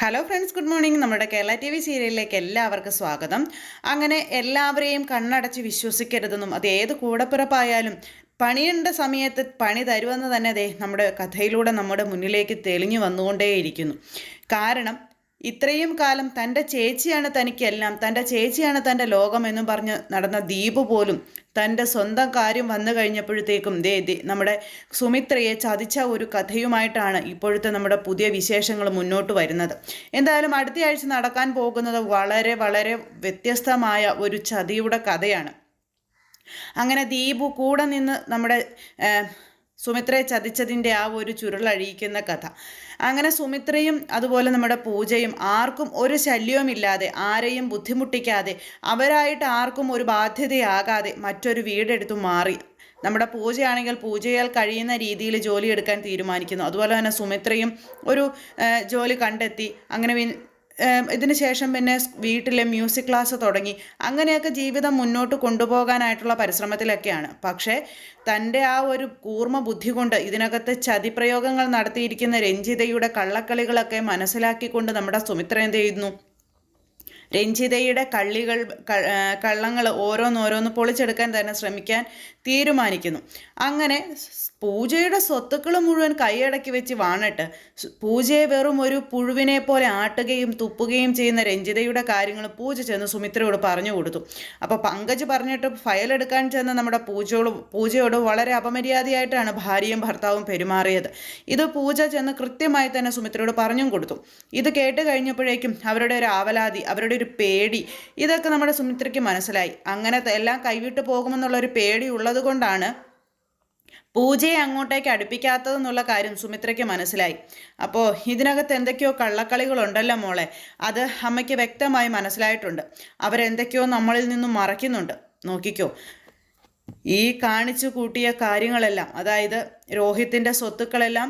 Hello friends good morning നമ്മുടെ Kerala T V സീരിയലിലേക്ക് എല്ലാവർക്കും സ്വാഗതം. അങ്ങനെ എല്ലാവരെയും കണ്ണടച്ച് വിശ്വസിക്കരുതെന്നും അത് ഏത് കൂടപ്പിറപ്പായാലും പണിയേണ്ട സമയത്ത് പണി തരുമെന്ന് തന്നെ ദേ നമ്മുടെ കഥയിലൂടെ നമ്മുടെ മുന്നിലേക്ക് തെളിഞ്ഞു വന്നുകൊണ്ടേയിരിക്കുന്നു. കാരണം ഇത്രയും കാലം തന്റെ ചേച്ചിയാണ് തനിക്കെല്ലാം തന്റെ ചേച്ചിയാണ് തന്റെ ലോകം എന്നും പറഞ്ഞ് നടന്ന ദീപ് പോലും തന്റെ സ്വന്തം കാര്യം വന്നു കഴിഞ്ഞപ്പോഴത്തേക്കും ദേ ദേ നമ്മുടെ സുമിത്രയെ ചതിച്ച ഒരു കഥയുമായിട്ടാണ് ഇപ്പോഴത്തെ നമ്മുടെ പുതിയ വിശേഷങ്ങൾ മുന്നോട്ട് വരുന്നത്. എന്തായാലും അടുത്തയാഴ്ച നടക്കാൻ പോകുന്നത് വളരെ വളരെ വ്യത്യസ്തമായ ഒരു ചതിയുടെ കഥയാണ്. അങ്ങനെ ദീപു കൂടെ നിന്ന് നമ്മുടെ സുമിത്രയെ ചതിച്ചതിന്റെ ആ ഒരു ചുരുളഴിയിക്കുന്ന കഥ. അങ്ങനെ സുമിത്രയും അതുപോലെ നമ്മുടെ പൂജയും ആർക്കും ഒരു ശല്യവുമില്ലാതെ ആരെയും ബുദ്ധിമുട്ടിക്കാതെ അവരായിട്ട് ആർക്കും ഒരു ബാധ്യതയാകാതെ മറ്റൊരു വീടെടുത്തു മാറി. നമ്മുടെ പൂജയാണെങ്കിൽ പൂജയാൽ കഴിയുന്ന രീതിയിൽ ജോലി എടുക്കാൻ തീരുമാനിക്കുന്നു. അതുപോലെ തന്നെ സുമിത്രയും ഒരു ജോലി കണ്ടെത്തി. അങ്ങനെ ഇതിന് ശേഷം പിന്നെ വീട്ടിലെ മ്യൂസിക് ക്ലാസ് തുടങ്ങി. അങ്ങനെയൊക്കെ ജീവിതം മുന്നോട്ട് കൊണ്ടുപോകാനായിട്ടുള്ള പരിശ്രമത്തിലൊക്കെയാണ്. പക്ഷേ തന്റെ ആ ഒരു കൂർമ്മ ബുദ്ധി കൊണ്ട് ഇതിനകത്ത് ചതിപ്രയോഗങ്ങൾ നടത്തിയിരിക്കുന്ന രഞ്ജിതയുടെ കള്ളക്കളികളൊക്കെ മനസ്സിലാക്കിക്കൊണ്ട് നമ്മുടെ സുമിത്ര എന്ത് ചെയ്യുന്നു? രഞ്ജിതയുടെ കള്ളികൾ കള്ളങ്ങൾ ഓരോന്നോരോന്ന് പൊളിച്ചെടുക്കാൻ തന്നെ ശ്രമിക്കാൻ തീരുമാനിക്കുന്നു. അങ്ങനെ പൂജയുടെ സ്വത്തുക്കൾ മുഴുവൻ കൈയടക്കി വെച്ച് വാണിട്ട് പൂജയെ വെറും ഒരു പുഴുവിനെ പോലെ ആട്ടുകയും തുപ്പുകയും ചെയ്യുന്ന രഞ്ജിതയുടെ കാര്യങ്ങൾ പൂജ ചെന്ന് സുമിത്രയോട് പറഞ്ഞു കൊടുത്തു. അപ്പോൾ പങ്കജ് പറഞ്ഞിട്ട് ഫയൽ എടുക്കാൻ ചെന്ന നമ്മുടെ പൂജയോട് പൂജയോട് വളരെ അപമര്യാദയായിട്ടാണ് ഭാര്യയും ഭർത്താവും പെരുമാറിയത്. ഇത് പൂജ ചെന്ന് കൃത്യമായി തന്നെ സുമിത്രയോട് പറഞ്ഞും കൊടുത്തു. ഇത് കേട്ട് കഴിഞ്ഞപ്പോഴേക്കും അവരുടെ ഒരു ആവലാതി അവരുടെ ഒരു പേടി ഇതൊക്കെ നമ്മുടെ സുമിത്രയ്ക്ക് മനസ്സിലായി. അങ്ങനെ എല്ലാം കൈവിട്ട് പോകുമെന്നുള്ളൊരു പേടിയുള്ള പേടി ഉള്ളത് കൊണ്ടാണ് പൂജയെ അങ്ങോട്ടേക്ക് അടുപ്പിക്കാത്തതെന്നുള്ള കാര്യം സുമിത്രയ്ക്ക് മനസ്സിലായി. അപ്പോൾ ഇതിനകത്ത് എന്തൊക്കെയോ കള്ളക്കളികളുണ്ടല്ലോ മോളെ. അത് അമ്മയ്ക്ക് വ്യക്തമായി മനസ്സിലായിട്ടുണ്ട്. അവരെന്തൊക്കെയോ നമ്മളിൽ നിന്നും മറയ്ക്കുന്നുണ്ട്. നോക്കിക്കോ. ഈ കാണിച്ചു കൂട്ടിയ കാര്യങ്ങളെല്ലാം അതായത് രോഹിത്തിന്റെ സ്വത്തുക്കളെല്ലാം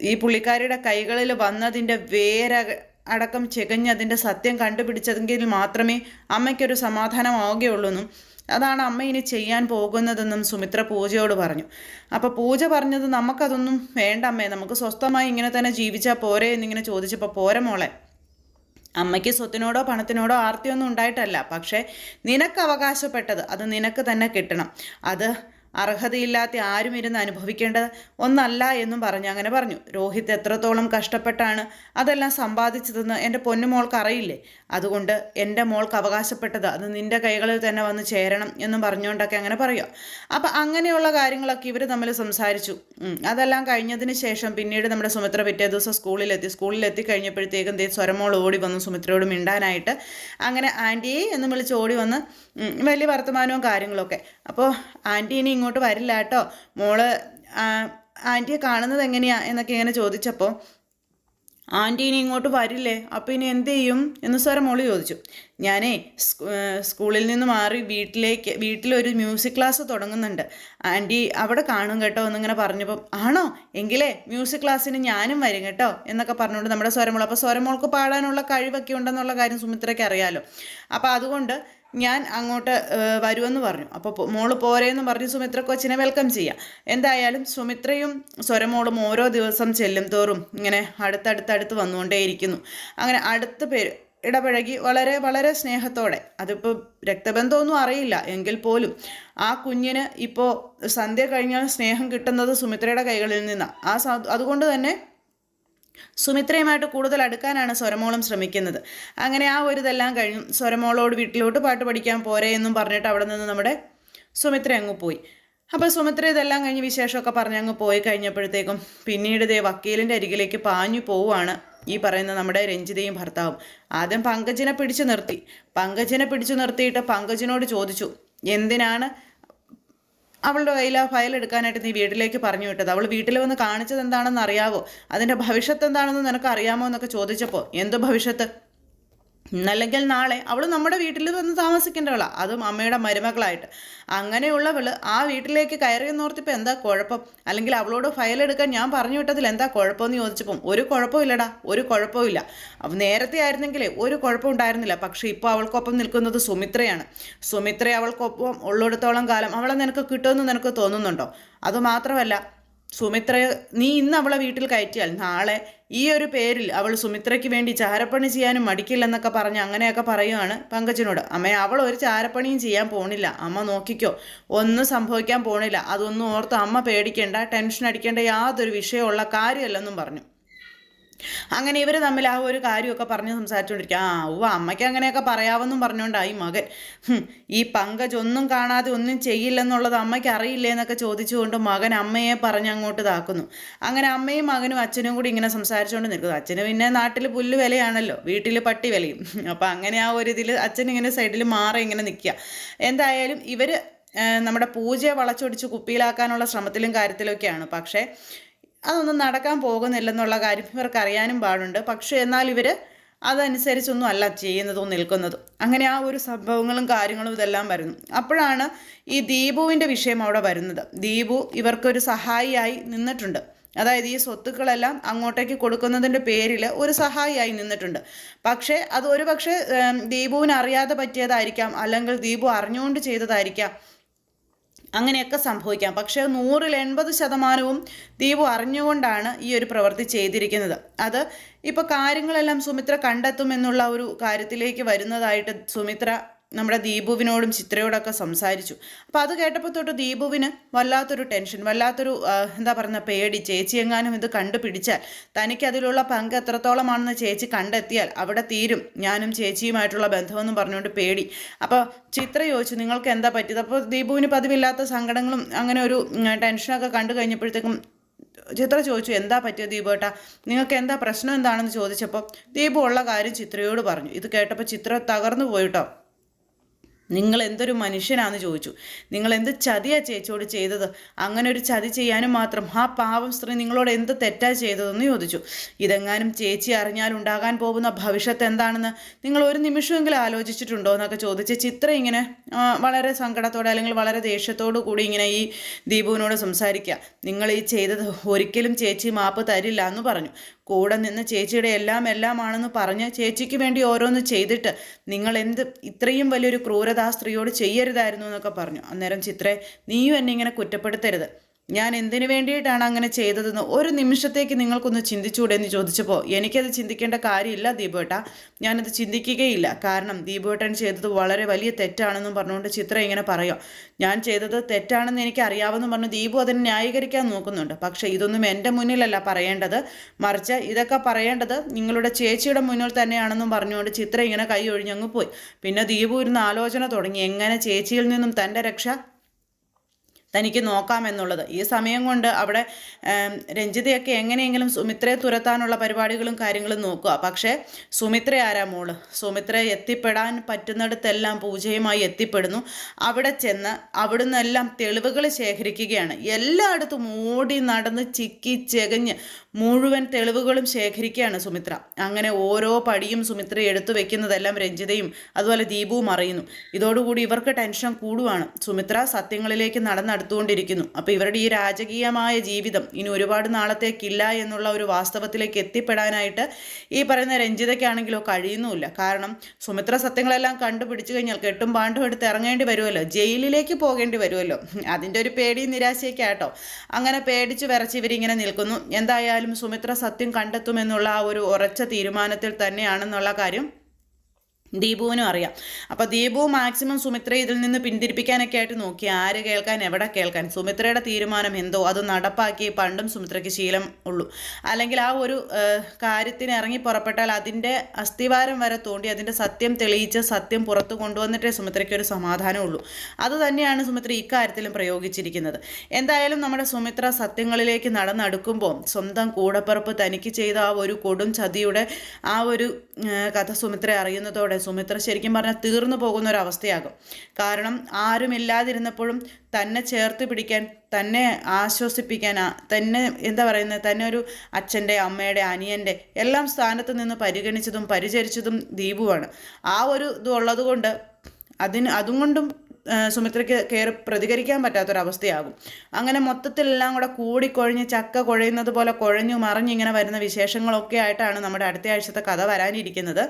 ഈ പുള്ളിക്കാരിയുടെ കൈകളിൽ വന്നതിന്റെ വേര അടക്കം ചെകഞ്ഞതിന്റെ സത്യം കണ്ടുപിടിച്ചതെങ്കിൽ മാത്രമേ അമ്മയ്ക്കൊരു സമാധാനമാവുകയുള്ളൂന്നും അതാണ് അമ്മ ഇനി ചെയ്യാൻ പോകുന്നതെന്നും സുമിത്ര പൂജയോട് പറഞ്ഞു. അപ്പോൾ പൂജ പറഞ്ഞത് നമുക്കതൊന്നും വേണ്ട അമ്മേ. നമുക്ക് സ്വസ്ഥമായി ഇങ്ങനെ തന്നെ ജീവിച്ചാൽ പോരെ എന്നിങ്ങനെ ചോദിച്ചപ്പോൾ പോരെ മോളെ. അമ്മയ്ക്ക് സ്വത്തിനോടോ പണത്തിനോടോ ആർത്തിയൊന്നും ഉണ്ടായിട്ടല്ല. പക്ഷേ നിനക്ക് അവകാശപ്പെട്ടത് അത് നിനക്ക് തന്നെ കിട്ടണം. അത് അർഹതയില്ലാത്ത ആരും ഇരുന്ന് അനുഭവിക്കേണ്ടത് ഒന്നല്ല എന്നും പറഞ്ഞ് അങ്ങനെ പറഞ്ഞു. രോഹിത് എത്രത്തോളം കഷ്ടപ്പെട്ടാണ് അതെല്ലാം സമ്പാദിച്ചതെന്ന് എന്റെ പൊന്നുമോൾക്ക് അറിയില്ലേ? അതുകൊണ്ട് എന്റെ മോൾക്ക് അവകാശപ്പെട്ടത് അത് നിന്റെ കൈകളിൽ തന്നെ വന്ന് ചേരണം എന്നും പറഞ്ഞുകൊണ്ടൊക്കെ അങ്ങനെ പറയുക അപ്പം അങ്ങനെയുള്ള കാര്യങ്ങളൊക്കെ ഇവർ തമ്മിൽ സംസാരിച്ചു. അതെല്ലാം കഴിഞ്ഞതിന് ശേഷം പിന്നീട് നമ്മുടെ സുമിത്ര പിറ്റേ ദിവസം സ്കൂളിലെത്തി. സ്കൂളിലെത്തി കഴിഞ്ഞപ്പോഴത്തേക്കും ദേ സ്വരമോൾ ഓടി വന്നു സുമിത്രയോട് മിണ്ടാനായിട്ട്. അങ്ങനെ ആന്റിയെ എന്ന് വിളിച്ച് ഓടി വന്ന് വലിയ വർത്തമാനവും കാര്യങ്ങളൊക്കെ. അപ്പോൾ ആന്റി ഇനി ഇങ്ങോട്ട് വരില്ല കേട്ടോ. മോൾ ആന്റിയെ കാണുന്നത് എങ്ങനെയാ എന്നൊക്കെ ഇങ്ങനെ ചോദിച്ചപ്പോൾ ആന്റി ഇനി ഇങ്ങോട്ട് വരില്ലേ? അപ്പോൾ ഇനി എന്ത് ചെയ്യും? എന്ന് സ്വരം മോൾ ചോദിച്ചു. ഞാനേ സ്കൂളിൽ നിന്ന് മാറി വീട്ടിലേക്ക് വീട്ടിലൊരു മ്യൂസിക് ക്ലാസ് തുടങ്ങുന്നുണ്ട്. ആന്റി അവിടെ കാണും കേട്ടോ എന്നിങ്ങനെ പറഞ്ഞപ്പം ആണോ? എങ്കിലേ മ്യൂസിക് ക്ലാസ്സിന് ഞാനും വരും കേട്ടോ എന്നൊക്കെ പറഞ്ഞുകൊണ്ട് നമ്മുടെ സ്വരമോൾ അപ്പോൾ സ്വരമോൾക്ക് പാടാനുള്ള കഴിവൊക്കെ ഉണ്ടെന്നുള്ള കാര്യം സുമിത്രയ്ക്ക് അറിയാലോ. അപ്പോൾ അതുകൊണ്ട് ഞാൻ അങ്ങോട്ട് വരുമെന്ന് പറഞ്ഞു. അപ്പോൾ മോൾ പോരേന്ന് പറഞ്ഞ് സുമിത്ര കൊച്ചിനെ വെൽക്കം ചെയ്യാം. എന്തായാലും സുമിത്രയും സ്വരമോളും ഓരോ ദിവസം ചെല്ലും തോറും ഇങ്ങനെ അടുത്തടുത്തടുത്ത് വന്നുകൊണ്ടേയിരിക്കുന്നു. അങ്ങനെ അടുത്ത് പേര് ഇടപഴകി വളരെ വളരെ സ്നേഹത്തോടെ. അതിപ്പോൾ രക്തബന്ധമൊന്നും അറിയില്ല. എങ്കിൽ പോലും ആ കുഞ്ഞിന് ഇപ്പോൾ സന്ധ്യ കഴിഞ്ഞാൽ സ്നേഹം കിട്ടുന്നത് സുമിത്രയുടെ കൈകളിൽ നിന്നാണ് ആ അതുകൊണ്ട് തന്നെ സുമിത്രയുമായിട്ട് കൂടുതൽ അടുക്കാനാണ് സ്വരമോളം ശ്രമിക്കുന്നത്. അങ്ങനെ ആ ഒരു ഇതെല്ലാം കഴിഞ്ഞു സ്വരമോളോട് വീട്ടിലോട്ട് പാട്ട് പഠിക്കാൻ പോരെ എന്നും പറഞ്ഞിട്ട് അവിടെ നിന്ന് നമ്മുടെ സുമിത്ര അങ്ങ് പോയി. അപ്പോൾ സുമിത്ര ഇതെല്ലാം കഴിഞ്ഞ് വിശേഷമൊക്കെ പറഞ്ഞ് അങ്ങ് പോയി കഴിഞ്ഞപ്പോഴത്തേക്കും പിന്നീട് ദേ വക്കീലിന്റെ അരികിലേക്ക് പാഞ്ഞു പോവുകയാണ് ഈ പറയുന്ന നമ്മുടെ രഞ്ജിതയും ഭർത്താവും. ആദ്യം പങ്കജിനെ പിടിച്ചു നിർത്തി. പങ്കജിനെ പിടിച്ചു നിർത്തിയിട്ട് പങ്കജിനോട് ചോദിച്ചു എന്തിനാണ് അവളുടെ കയ്യിൽ ആ ഫയൽ എടുക്കാനായിട്ട് നീ വീട്ടിലേക്ക് പറഞ്ഞു വിട്ടത്. അവൾ വീട്ടിൽ വന്ന് കാണിച്ചത് എന്താണെന്ന് അറിയാവോ? അതിന്റെ ഭവിഷ്യത്ത് എന്താണെന്ന് നിനക്ക് അറിയാമോ എന്നൊക്കെ ചോദിച്ചപ്പോൾ എന്ത് ഭവിഷ്യത്ത്? ഇന്നല്ലെങ്കിൽ നാളെ അവൾ നമ്മുടെ വീട്ടിൽ വന്ന് താമസിക്കേണ്ടവളാണ് അതും അമ്മയുടെ മരുമകളായിട്ട്. അങ്ങനെയുള്ളവൾ ആ വീട്ടിലേക്ക് കയറിയെന്നോർത്തിപ്പോൾ എന്താ കുഴപ്പം? അല്ലെങ്കിൽ അവളോട് ഫയൽ എടുക്കാൻ ഞാൻ പറഞ്ഞു വിട്ടതിൽ എന്താ കുഴപ്പമെന്ന് ചോദിച്ചപ്പം ഒരു കുഴപ്പമില്ലടാ ഒരു കുഴപ്പമില്ല നേരത്തെ ആയിരുന്നെങ്കിലേ ഒരു കുഴപ്പം ഉണ്ടായിരുന്നില്ല. പക്ഷേ ഇപ്പോൾ അവൾക്കൊപ്പം നിൽക്കുന്നത് സുമിത്രയാണ്. സുമിത്ര അവൾക്കൊപ്പം ഉള്ളിടത്തോളം കാലം അവളെ നിനക്ക് കിട്ടുമെന്ന് നിനക്ക് തോന്നുന്നുണ്ടോ? അതുമാത്രമല്ല സുമിത്ര നീ ഇന്ന് അവളെ വീട്ടിൽ കയറ്റിയാൽ നാളെ ഈ ഒരു പേരിൽ അവൾ സുമിത്രയ്ക്ക് വേണ്ടി ചാരപ്പണി ചെയ്യാനും മടിക്കില്ലെന്നൊക്കെ പറഞ്ഞ് അങ്ങനെയൊക്കെ പറയുവാണ് പങ്കജിനോട്. അമ്മ അവൾ ഒരു ചാരപ്പണിയും ചെയ്യാൻ പോണില്ല. അമ്മ നോക്കിക്കോ. ഒന്നും സംഭവിക്കാൻ പോണില്ല. അതൊന്നും ഓർത്ത് അമ്മ പേടിക്കേണ്ട ടെൻഷൻ അടിക്കേണ്ട യാതൊരു വിഷയമുള്ള കാര്യമല്ലെന്നും പറഞ്ഞു. അങ്ങനെ ഇവർ തമ്മിൽ ആ ഒരു കാര്യമൊക്കെ പറഞ്ഞ് സംസാരിച്ചുകൊണ്ടിരിക്കുക ആ ഉവ്വ അമ്മയ്ക്ക് അങ്ങനെയൊക്കെ പറയാമെന്നും പറഞ്ഞുകൊണ്ടായി മകൻ. ഈ പങ്കജ് ഒന്നും കാണാതെ ഒന്നും ചെയ്യില്ലെന്നുള്ളത് അമ്മയ്ക്ക് അറിയില്ലേ എന്നൊക്കെ ചോദിച്ചുകൊണ്ട് മകൻ അമ്മയെ പറഞ്ഞ് അങ്ങോട്ട് ഇതാക്കുന്നു അങ്ങനെ അമ്മയും മകനും അച്ഛനും കൂടി ഇങ്ങനെ സംസാരിച്ചുകൊണ്ട് നിൽക്കുന്നു. അച്ഛന് പിന്നെ നാട്ടിൽ പുല്ല് വിലയാണല്ലോ. വീട്ടിൽ പട്ടി വിലയും. അപ്പം അങ്ങനെ ആ ഒരു ഇതിൽ അച്ഛൻ ഇങ്ങനെ സൈഡിൽ മാറി ഇങ്ങനെ നിൽക്കുക. എന്തായാലും ഇവർ നമ്മുടെ പൂജയെ വളച്ചൊടിച്ച് കുപ്പിയിലാക്കാനുള്ള ശ്രമത്തിലും കാര്യത്തിലൊക്കെയാണ്. പക്ഷേ അതൊന്നും നടക്കാൻ പോകുന്നില്ലെന്നുള്ള കാര്യം ഇവർക്ക് അറിയാനും പാടുണ്ട്. പക്ഷേ എന്നാൽ ഇവർ അതനുസരിച്ചൊന്നും അല്ല ചെയ്യുന്നതും നിൽക്കുന്നതും. അങ്ങനെ ആ ഒരു സംഭവങ്ങളും കാര്യങ്ങളും ഇതെല്ലാം വരുന്നു. അപ്പോഴാണ് ഈ ദീപുവിന്റെ വിഷയം അവിടെ വരുന്നത്. ദീപു ഇവർക്കൊരു സഹായിയായി നിന്നിട്ടുണ്ട്. അതായത് ഈ സ്വത്തുക്കളെല്ലാം അങ്ങോട്ടേക്ക് കൊടുക്കുന്നതിന്റെ പേരിൽ ഒരു സഹായിയായി നിന്നിട്ടുണ്ട്. പക്ഷേ അത് ഒരു പക്ഷേ ദീപുവിന് അറിയാതെ പറ്റിയതായിരിക്കാം. അല്ലെങ്കിൽ ദീപു അറിഞ്ഞുകൊണ്ട് ചെയ്തതായിരിക്കാം. അങ്ങനെയൊക്കെ സംഭവിക്കാം. പക്ഷേ നൂറിൽ എൺപത് ശതമാനവും ദീപു അറിഞ്ഞുകൊണ്ടാണ് ഈ ഒരു പ്രവൃത്തി ചെയ്തിരിക്കുന്നത്. അത് ഇപ്പോൾ കാര്യങ്ങളെല്ലാം സുമിത്ര കണ്ടെത്തുമെന്നുള്ള ഒരു കാര്യത്തിലേക്ക് വരുന്നതായിട്ട് സുമിത്ര നമ്മുടെ ദീപുവിനോടും ചിത്രയോടൊക്കെ സംസാരിച്ചു. അപ്പോൾ അത് കേട്ടപ്പോൾ തൊട്ട് ദീപുവിന് വല്ലാത്തൊരു ടെൻഷൻ വല്ലാത്തൊരു എന്താ പറയുക പേടി. ചേച്ചി എങ്ങാനും ഇത് കണ്ടുപിടിച്ചാൽ തനിക്ക് അതിലുള്ള പങ്ക് എത്രത്തോളമാണെന്ന് ചേച്ചി കണ്ടെത്തിയാൽ അവിടെ തീരും. ഞാനും ചേച്ചിയുമായിട്ടുള്ള ബന്ധമെന്നും പറഞ്ഞുകൊണ്ട് പേടി. അപ്പോൾ ചിത്ര ചോദിച്ചു നിങ്ങൾക്ക് എന്താ പറ്റിയത്? അപ്പോൾ ദീപുവിന് പതിവില്ലാത്ത സങ്കടങ്ങളും അങ്ങനെ ഒരു ടെൻഷനൊക്കെ കണ്ടു കഴിഞ്ഞപ്പോഴത്തേക്കും ചിത്ര ചോദിച്ചു എന്താ പറ്റിയത് ദീപേട്ട നിങ്ങൾക്ക് എന്താ പ്രശ്നം എന്താണെന്ന് ചോദിച്ചപ്പോൾ ദീപു ഉള്ള കാര്യം ചിത്രയോട് പറഞ്ഞു. ഇത് കേട്ടപ്പോൾ ചിത്ര തകർന്നു പോയിട്ടോ നിങ്ങൾ എന്തൊരു മനുഷ്യനാന്ന് ചോദിച്ചു. നിങ്ങൾ എന്ത് ചതിയാ ചേച്ചിയോട് ചെയ്തത്? അങ്ങനെ ഒരു ചതി ചെയ്യാനും മാത്രം ആ പാവം സ്ത്രീ നിങ്ങളോട് എന്ത് തെറ്റാ ചെയ്തതെന്ന് ചോദിച്ചു. ഇതെങ്ങാനും ചേച്ചി അറിഞ്ഞാൽ ഉണ്ടാകാൻ പോകുന്ന ഭവിഷ്യത്ത് എന്താണെന്ന് നിങ്ങൾ ഒരു നിമിഷമെങ്കിലും ആലോചിച്ചിട്ടുണ്ടോ എന്നൊക്കെ ചോദിച്ച് ചിത്ര ഇങ്ങനെ വളരെ സങ്കടത്തോടെ അല്ലെങ്കിൽ വളരെ ദേഷ്യത്തോടു കൂടി ഇങ്ങനെ ഈ ദീപുവിനോട് സംസാരിക്കുക. നിങ്ങൾ ഈ ചെയ്തത് ഒരിക്കലും ചേച്ചി മാപ്പ് തരില്ല എന്ന് പറഞ്ഞു. കൂടെ നിന്ന് ചേച്ചിയുടെ എല്ലാം എല്ലാമാണെന്ന് പറഞ്ഞ് ചേച്ചിക്ക് വേണ്ടി ഓരോന്ന് ചെയ്തിട്ട് നിങ്ങൾ എന്ത് ഇത്രയും വലിയൊരു ക്രൂരത ആ സ്ത്രീയോട് ചെയ്യരുതായിരുന്നു എന്നൊക്കെ പറഞ്ഞു. അന്നേരം ചിത്രേ നീയും എന്നെ ഇങ്ങനെ കുറ്റപ്പെടുത്തരുത്. ഞാൻ എന്തിനു വേണ്ടിയിട്ടാണ് അങ്ങനെ ചെയ്തതെന്ന് ഒരു നിമിഷത്തേക്ക് നിങ്ങൾക്കൊന്ന് ചിന്തിച്ചുകൂടെ എന്ന് ചോദിച്ചപ്പോൾ എനിക്കത് ചിന്തിക്കേണ്ട കാര്യമില്ല ദീപേട്ട. ഞാനത് ചിന്തിക്കുകയില്ല. കാരണം ദീപേട്ടൻ ചെയ്തത് വളരെ വലിയ തെറ്റാണെന്നും പറഞ്ഞുകൊണ്ട് ചിത്ര ഇങ്ങനെ പറയാം. ഞാൻ ചെയ്തത് തെറ്റാണെന്ന് എനിക്ക് അറിയാമെന്ന് പറഞ്ഞു ദീപു അതിനെ ന്യായീകരിക്കാൻ നോക്കുന്നുണ്ട്. പക്ഷേ ഇതൊന്നും എന്റെ മുന്നിലല്ല പറയേണ്ടത്. മറിച്ച് ഇതൊക്കെ പറയേണ്ടത് നിങ്ങളുടെ ചേച്ചിയുടെ മുന്നിൽ തന്നെയാണെന്നും പറഞ്ഞുകൊണ്ട് ചിത്ര ഇങ്ങനെ കൈ ഒഴിഞ്ഞങ്ങ് പോയി. പിന്നെ ദീപു ഇരുന്ന് ആലോചന തുടങ്ങി. എങ്ങനെ ചേച്ചിയിൽ നിന്നും തന്റെ രക്ഷ തനിക്ക് നോക്കാമെന്നുള്ളത്. ഈ സമയം കൊണ്ട് അവിടെ രഞ്ജിതയൊക്കെ എങ്ങനെയെങ്കിലും സുമിത്രയെ തുരത്താനുള്ള പരിപാടികളും കാര്യങ്ങളും നോക്കുക. പക്ഷേ സുമിത്ര ആരാ മോൾ? സുമിത്ര എത്തിപ്പെടാൻ പറ്റുന്നിടത്തെല്ലാം പൂജയുമായി എത്തിപ്പെടുന്നു. അവിടെ ചെന്ന് അവിടുന്ന് എല്ലാം തെളിവുകൾ ശേഖരിക്കുകയാണ്. എല്ലായിടത്തും ഓടി നടന്ന് ചിക്കി ചെകഞ്ഞ് മുഴുവൻ തെളിവുകളും ശേഖരിക്കുകയാണ് സുമിത്ര. അങ്ങനെ ഓരോ പടിയും സുമിത്ര എടുത്തു വെക്കുന്നതെല്ലാം രഞ്ജിതയും അതുപോലെ ദീപവും അറിയുന്നു. ഇതോടുകൂടി ഇവർക്ക് ടെൻഷൻ കൂടുവാണ്. സുമിത്ര സത്യങ്ങളിലേക്ക് നടന്നെടുത്ത് നടത്തുകൊണ്ടിരിക്കുന്നു. അപ്പോൾ ഇവരുടെ ഈ രാജകീയമായ ജീവിതം ഇനി ഒരുപാട് നാളത്തേക്കില്ല എന്നുള്ള ഒരു വാസ്തവത്തിലേക്ക് എത്തിപ്പെടാനായിട്ട് ഈ പറയുന്ന രഞ്ജിതയ്ക്കാണെങ്കിലോ കഴിയുന്നുമില്ല. കാരണം സുമിത്ര സത്യങ്ങളെല്ലാം കണ്ടുപിടിച്ചു കഴിഞ്ഞാൽ കെട്ടും പാണ്ടും എടുത്ത് ഇറങ്ങേണ്ടി വരുമല്ലോ. ജയിലിലേക്ക് പോകേണ്ടി വരുമല്ലോ. അതിന്റെ ഒരു പേടിയും നിരാശയൊക്കെ ആട്ടോ. അങ്ങനെ പേടിച്ചു വിറച്ച് ഇവരിങ്ങനെ നിൽക്കുന്നു. എന്തായാലും സുമിത്ര സത്യം കണ്ടെത്തുമെന്നുള്ള ആ ഒരു ഉറച്ച തീരുമാനത്തിൽ തന്നെയാണെന്നുള്ള കാര്യം ദീപുവിനും അറിയാം. അപ്പോൾ ദീപു മാക്സിമം സുമിത്രയെ ഇതിൽ നിന്ന് പിന്തിരിപ്പിക്കാനൊക്കെ ആയിട്ട് നോക്കി. ആര് കേൾക്കാൻ എവിടെ കേൾക്കാൻ? സുമിത്രയുടെ തീരുമാനം എന്തോ? അത് നടപ്പാക്കി പണ്ടും സുമിത്രയ്ക്ക് ശീലം ഉള്ളൂ. അല്ലെങ്കിൽ ആ ഒരു കാര്യത്തിന് ഇറങ്ങി പുറപ്പെട്ടാൽ അതിന്റെ അസ്ഥിവാരം വരെ തോണ്ടി അതിന്റെ സത്യം തെളിയിച്ച് സത്യം പുറത്തു കൊണ്ടുവന്നിട്ടേ സുമിത്രയ്ക്ക് ഒരു സമാധാനമുള്ളൂ. അതുതന്നെയാണ് സുമിത്ര ഇക്കാര്യത്തിലും പ്രയോഗിച്ചിരിക്കുന്നത്. എന്തായാലും നമ്മുടെ സുമിത്ര സത്യങ്ങളിലേക്ക് നടന്നടുക്കുമ്പോൾ സ്വന്തം കൂടപ്പിറപ്പ് തനിക്ക് ചെയ്ത ആ ഒരു കൊടും ചതിയുടെ ആ ഒരു കഥ സുമിത്ര അറിയുന്നതോടെ സുമിത്ര ശരിക്കും പറഞ്ഞാൽ തീർന്നു പോകുന്ന ഒരു അവസ്ഥയാകും. കാരണം ആരുമില്ലാതിരുന്നപ്പോഴും തന്നെ ചേർത്ത് പിടിക്കാൻ തന്നെ ആശ്വസിപ്പിക്കാൻ തന്നെ എന്താ പറയുന്നത് തന്നെ ഒരു അച്ഛന്റെ അമ്മയുടെ അനിയന്റെ എല്ലാം സ്ഥാനത്ത് നിന്ന് പരിഗണിച്ചതും പരിചരിച്ചതും ദീപുവാണ്. ആ ഒരു ഇത് ഉള്ളതുകൊണ്ട് അതിന് അതും കൊണ്ടും സുമിത്രയ്ക്ക് കയറി പ്രതികരിക്കാൻ പറ്റാത്തൊരവസ്ഥയാകും. അങ്ങനെ മൊത്തത്തിലെല്ലാം കൂടെ കൂടിക്കൊഴിഞ്ഞ് ചക്ക കുഴയുന്നത് പോലെ കുഴഞ്ഞു മറിഞ്ഞിങ്ങനെ വരുന്ന വിശേഷങ്ങളൊക്കെ ആയിട്ടാണ് നമ്മുടെ അടുത്ത ആഴ്ചത്തെ കഥ വരാനിരിക്കുന്നത്.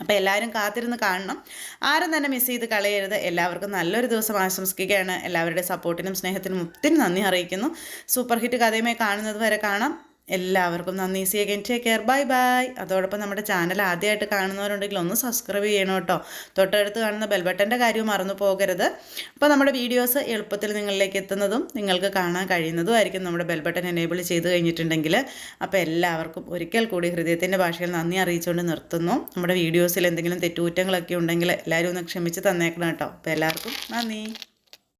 അപ്പോൾ എല്ലാവരും കാത്തിരുന്ന് കാണണം. ആരും തന്നെ മിസ് ചെയ്ത് കളയരുത്. എല്ലാവർക്കും നല്ലൊരു ദിവസം ആശംസിക്കുകയാണ്. എല്ലാവരുടെ സപ്പോർട്ടിനും സ്നേഹത്തിനും ഒത്തിരി നന്ദി അറിയിക്കുന്നു. സൂപ്പർ ഹിറ്റ് കഥയുമായി കാണുന്നത് വരെ കാണാം. എല്ലാവർക്കും നന്ദി. See again take care bye bye അതോടൊപ്പം നമ്മുടെ ചാനൽ ആദ്യമായിട്ട് കാണുന്നവരുണ്ടെങ്കിൽ ഒന്ന് സബ്സ്ക്രൈബ് ചെയ്യണം കേട്ടോ. തൊട്ടടുത്ത് കാണുന്ന ബെൽബട്ടന്റെ കാര്യം മറന്നു പോകരുത്. അപ്പോൾ നമ്മുടെ വീഡിയോസ് എളുപ്പത്തിൽ നിങ്ങളിലേക്ക് എത്തുന്നതും നിങ്ങൾക്ക് കാണാൻ കഴിയുന്നതും ആയിരിക്കും നമ്മുടെ ബെൽബട്ടൺ എനേബിൾ ചെയ്ത് കഴിഞ്ഞിട്ടുണ്ടെങ്കിൽ. അപ്പോൾ എല്ലാവർക്കും ഒരിക്കൽ കൂടി ഹൃദയത്തിന്റെ ഭാഷയിൽ നന്ദി അറിയിച്ചുകൊണ്ട് നിർത്തുന്നു. നമ്മുടെ വീഡിയോസിൽ എന്തെങ്കിലും തെറ്റുകുറ്റങ്ങളൊക്കെ ഉണ്ടെങ്കിൽ എല്ലാവരും ഒന്ന് ക്ഷമിച്ച് തന്നേക്കണം കേട്ടോ. അപ്പോൾ എല്ലാവർക്കും നന്ദി.